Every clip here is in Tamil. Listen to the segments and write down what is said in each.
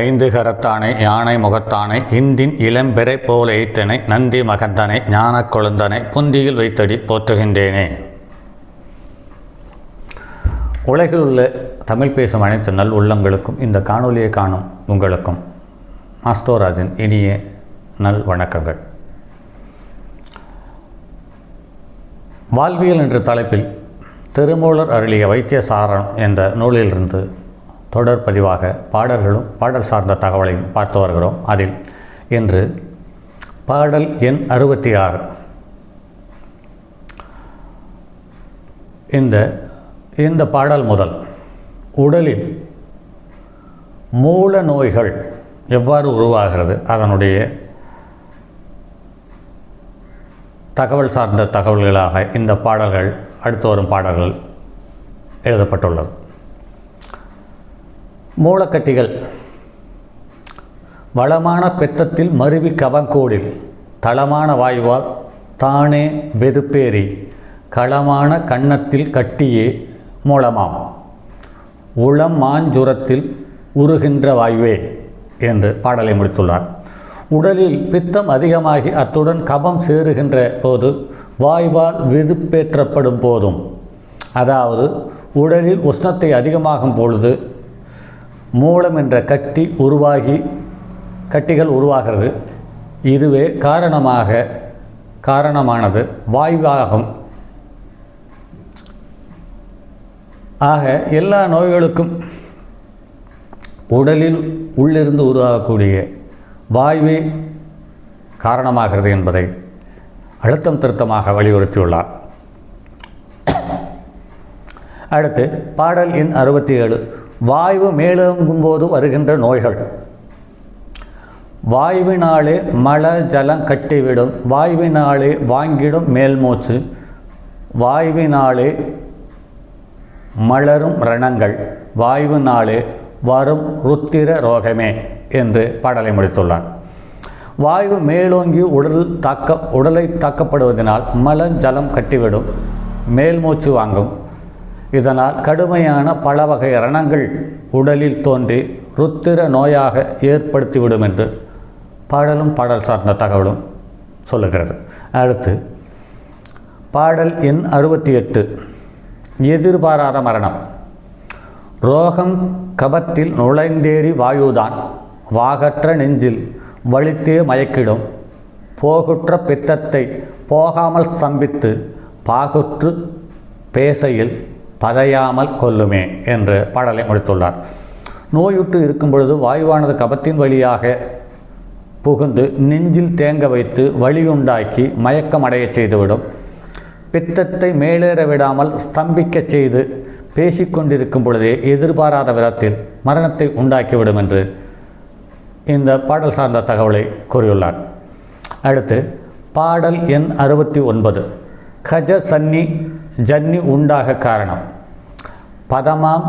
ஐந்து கரத்தானை யானை முகத்தானை இந்தின் இளம்பெறை போல ஈற்றனை நந்தி மகந்தனை ஞான கொழுந்தனை புந்தியில் வைத்தடி போற்றுகின்றேனே. உலகில் உள்ள தமிழ் பேசும் அனைத்து நல் உள்ளங்களுக்கும் இந்த காணொலியை காணும் உங்களுக்கும் மாஸ்டோராஜின் இனிய நல் வணக்கங்கள். வாழ்வியல் என்ற தலைப்பில் திருமூலர் அருளிய வைத்தியசாரம் என்ற நூலிலிருந்து தொடர் பதிவாக பாடல்களும் பாடல் சார்ந்த தகவலையும் பார்த்து வருகிறோம். அதில் இன்று பாடல் எண் அறுபத்தி ஆறு இந்த இந்த பாடல் முதல் உடலில் மூல நோய்கள் எவ்வாறு உருவாகிறது அதனுடைய தகவல் சார்ந்த தகவல்களாக இந்த பாடல்கள் அடுத்து வரும் பாடல்கள் எழுதப்பட்டுள்ளது. மூலக்கட்டிகள். வளமான பெத்தத்தில் மருவி கவங்கோடில். தளமான வாயுவால் தானே வெதுப்பேறி. களமான கன்னத்தில் கட்டியே மூலமாம். உளம் மாஞ்சுரத்தில் உருகின்ற வாயுவே என்று பாடலை முடித்துள்ளார். உடலில் பித்தம் அதிகமாகி அத்துடன் கபம் சேருகின்ற போது வாய்வால் வெதுப்பேற்றப்படும் போதும். அதாவது உடலில் உஷ்ணத்தை அதிகமாகும் பொழுது மூலம் என்ற கட்டி உருவாகி கட்டிகள் உருவாகிறது. இதுவே காரணமாக காரணமானது. வாய்வாகும். ஆக எல்லா நோய்களுக்கும் உடலில் உள்ளிருந்து உருவாகக்கூடிய வாய்வே காரணமாகிறது என்பதை அழுத்தம் திருத்தமாக வலியுறுத்தியுள்ளார். அடுத்து பாடல் எண் அறுபத்தி ஏழு. வாய்வு மேலோங்கும் போது வருகின்ற நோய்கள். வாய்வினாலே மழ ஜலம் கட்டிவிடும். வாய்வினாலே வாங்கிடும் மேல்மூச்சு. வாய்வினாலே மலரும் ரணங்கள். வாய்வினாலே வரும் ருத்திர ரோகமே என்று பாடலை முடித்துள்ளார். வாய்வு மேலோங்கி உடல் தாக்க உடலை தாக்கப்படுவதனால் மலம் ஜலம் கட்டிவிடும். மேல்மூச்சு வாங்கும். இதனால் கடுமையான பல வகை ரணங்கள் உடலில் தோன்றி ருத்திர நோயாக ஏற்படுத்திவிடும் என்று பாடலும் பாடல் சார்ந்த தகவலும் சொல்லுகிறது. அடுத்து பாடல் எண் அறுபத்தி எட்டு எதிர்பாராத மரணம். ரோகம் கபத்தில் நுழைந்தேறி வாயுதான் வாகற்ற நெஞ்சில் வலித்தே மயக்கிடும். போகுற்ற பித்தத்தை போகாமல் ஸ்தம்பித்து பாகுற்று பேசையில் பதையாமல் கொல்லுமே என்று பாடலை முடித்துள்ளார். நோயுற்று இருக்கும் பொழுது வாயுவானது கபத்தின் வழியாக புகுந்து நெஞ்சில் தேங்க வைத்து வழியுண்டாக்கி மயக்கமடையச் செய்துவிடும். பித்தத்தை மேலேற விடாமல் ஸ்தம்பிக்கச் செய்து பேசிக்கொண்டிருக்கும் பொழுதே எதிர்பாராத விதத்தில் மரணத்தை உண்டாக்கிவிடும் என்று இந்த பாடல் சார்ந்த தகவலை கூறியுள்ளார். அடுத்து பாடல் எண் அறுபத்தி ஒன்பது. கஜ சன்னி ஜன்னி உண்டாக காரணம். பதமாம்.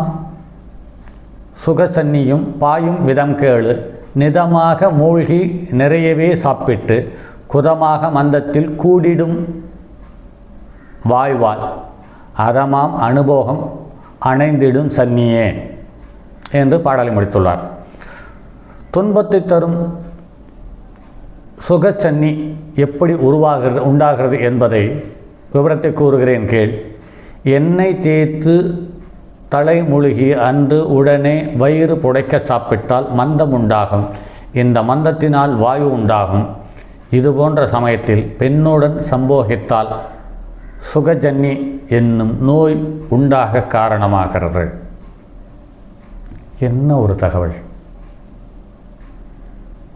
சுகசன்னியும் பாயும் விதம் கேளு. நிதமாக மூழ்கி நிறையவே சாப்பிட்டு குதமாக மந்தத்தில் கூடிடும் வாய்வால் அதமாம் அனுபோகம் அணைந்திடும் சன்னியே என்று பாடலை முடித்துள்ளார். துன்பத்தை தரும் சுகச்சன்னி எப்படி உருவாகிறது உண்டாகிறது என்பதை விவரத்தை கூறுகிறேன் கேள். எண்ணெய் தேய்த்து தலை முழுகி அன்று உடனே வயிறு புடைக்க சாப்பிட்டால் மந்தம் உண்டாகும் இந்த மந்தத்தினால் வாயு உண்டாகும். இது போன்ற சமயத்தில் பெண்ணுடன் சம்போகித்தால் சுகஜன்னி என்னும் நோய் உண்டாக காரணமாகிறது. என்ன ஒரு தகவல்?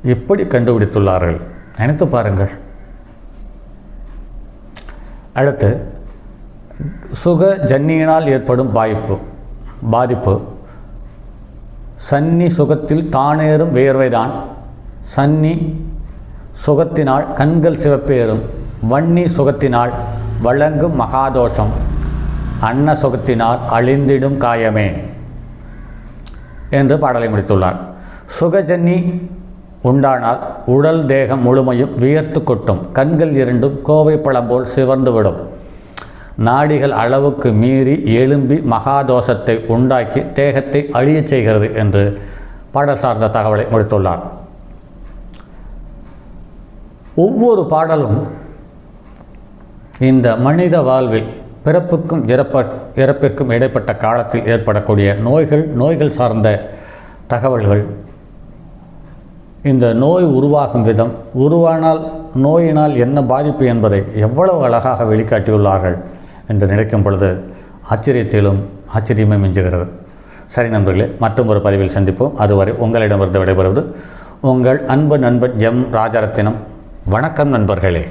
எப்படி கண்டுபிடித்துள்ளார்கள். நினைத்து பாருங்கள். அடுத்து சுக ஜன்னியினால் ஏற்படும் பாதிப்பு பாதிப்பு. சன்னி சுகத்தில் தானேறும் வியர்வைதான் சன்னி சுகத்தினால் கண்கள் சிவப்பேறும். வன்னி சுகத்தினால் வழங்கும் மகாதோஷம். அன்ன சுகத்தினால் அழிந்திடும் காயமே என்று பாடலை முடித்துள்ளார். சுகஜன்னி உண்டானால் உடல் தேகம் முழுமையும் வியர்த்து கொட்டும். கண்கள் இரண்டும் கோவை பழம் போல் சிவந்துவிடும். நாடிகள் அளவுக்கு மீறி எழும்பி மகாதோஷத்தை உண்டாக்கி தேகத்தை அழியச் செய்கிறது என்று பாடல் சார்ந்த தகவலை முடித்துள்ளார். ஒவ்வொரு பாடலும் இந்த மனித வாழ்வில் பிறப்புக்கும் இறப்ப இறப்பிற்கும் இடைப்பட்ட காலத்தில் ஏற்படக்கூடிய நோய்கள் நோய்கள் சார்ந்த தகவல்கள். இந்த நோய் உருவாகும் விதம் உருவானால் நோயினால் என்ன பாதிப்பு என்பதை எவ்வளவு அழகாக வெளிக்காட்டியுள்ளார்கள். என்று நினைக்கும் பொழுது ஆச்சரியத்திலும் ஆச்சரியமே மிஞ்சுகிறது. சரி நண்பர்களே மற்றும் ஒரு பதிவில் சந்திப்போம். அதுவரை உங்களிடமிருந்து விடைபெறுவது உங்கள் அன்பு நண்பன் எம் ராஜரத்தினம். வணக்கம் நண்பர்களே.